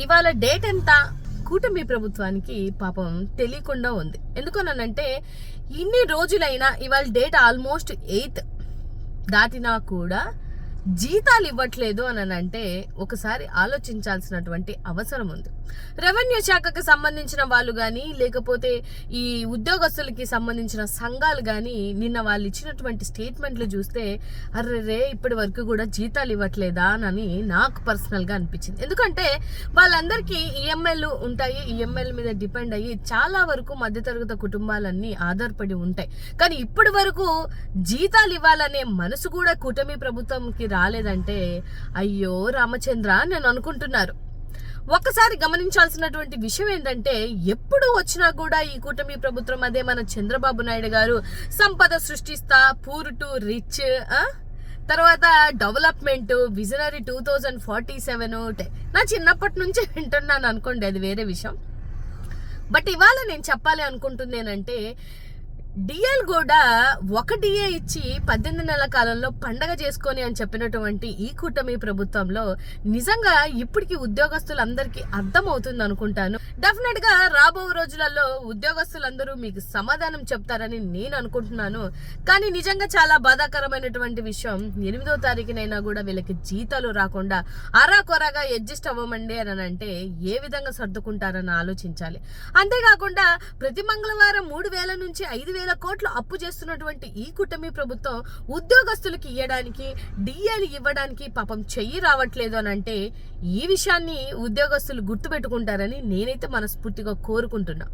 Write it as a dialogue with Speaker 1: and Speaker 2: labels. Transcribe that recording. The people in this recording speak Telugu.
Speaker 1: ఇవాళ డేట్ ఎంత? కూటమి ప్రభుత్వానికి పాపం తెలియకుండా ఉంది. ఎందుకనంటే ఇన్ని రోజులైనా ఇవాళ డేట్ ఆల్మోస్ట్ ఎయిత్. దాటినా కూడా జీతాలు ఇవ్వట్లేదు అని అంటే ఒకసారి ఆలోచించాల్సినటువంటి అవసరం ఉంది. రెవెన్యూ శాఖకు సంబంధించిన వాళ్ళు కానీ లేకపోతే ఈ ఉద్యోగస్తులకి సంబంధించిన సంఘాలు కానీ నిన్న వాళ్ళు ఇచ్చినటువంటి స్టేట్మెంట్లు చూస్తే అర్రే రే ఇప్పటి వరకు కూడా జీతాలు ఇవ్వట్లేదా అని నాకు పర్సనల్గా అనిపించింది. ఎందుకంటే వాళ్ళందరికీ ఈఎంఐలు ఉంటాయి ఈఎంఐల మీద డిపెండ్ అయ్యి చాలా వరకు మధ్యతరగతి కుటుంబాలన్నీ ఆధారపడి ఉంటాయి. కానీ ఇప్పటి వరకు జీతాలు ఇవ్వాలనే మనసు కూడా కూటమి ప్రభుత్వంకి రాలేదంటే అయ్యో రామచంద్ర నేను అనుకుంటున్నారు. ఒక్కసారి గమనించాల్సినటువంటి విషయం ఏంటంటే ఎప్పుడు వచ్చినా కూడా ఈ కూటమి ప్రభుత్వం అదే మన చంద్రబాబు నాయుడు గారు సంపద సృష్టిస్తా పూర్ టు రిచ్ తర్వాత development visionary two thousand forty seven నా చిన్నప్పటి నుంచి వింటున్నాను అనుకోండి అది వేరే విషయం. బట్ ఇవాళ నేను చెప్పాలి అనుకుంటుంది ఏంటంటే డిఎల్ కూడా ఒక డిఏ ఇచ్చి పద్దెనిమిది నెలల కాలంలో పండగ చేసుకొని అని చెప్పినటువంటి ఈ కూటమి ప్రభుత్వంలో నిజంగా ఇప్పటికి ఉద్యోగస్తులందరికీ అర్థమవుతుంది అనుకుంటాను. డెఫినెట్గా రాబో రోజులలో ఉద్యోగస్తులందరూ మీకు సమాధానం చెప్తారని నేను అనుకుంటున్నాను. కానీ నిజంగా చాలా బాధాకరమైనటువంటి విషయం ఎనిమిదో తారీఖునైనా కూడా వీళ్ళకి జీతాలు రాకుండా అరాకొరాగా అడ్జస్ట్ అవ్వమండి అని అంటే ఏ విధంగా సర్దుకుంటారని ఆలోచించాలి. అంతేకాకుండా ప్రతి మంగళవారం మూడు వేల నుంచి ఐదు వేల కోట్లు అప్పు చేస్తున్నటువంటి ఈ కూటమి ప్రభుత్వం ఉద్యోగస్తులకు ఇవ్వడానికి డిఏలు ఇవ్వడానికి పాపం చెయ్యి రావట్లేదు అని అంటే ఈ విషయాన్ని ఉద్యోగస్తులు గుర్తుపెట్టుకుంటారని నేనైతే మనస్ఫూర్తిగా కోరుకుంటున్నా.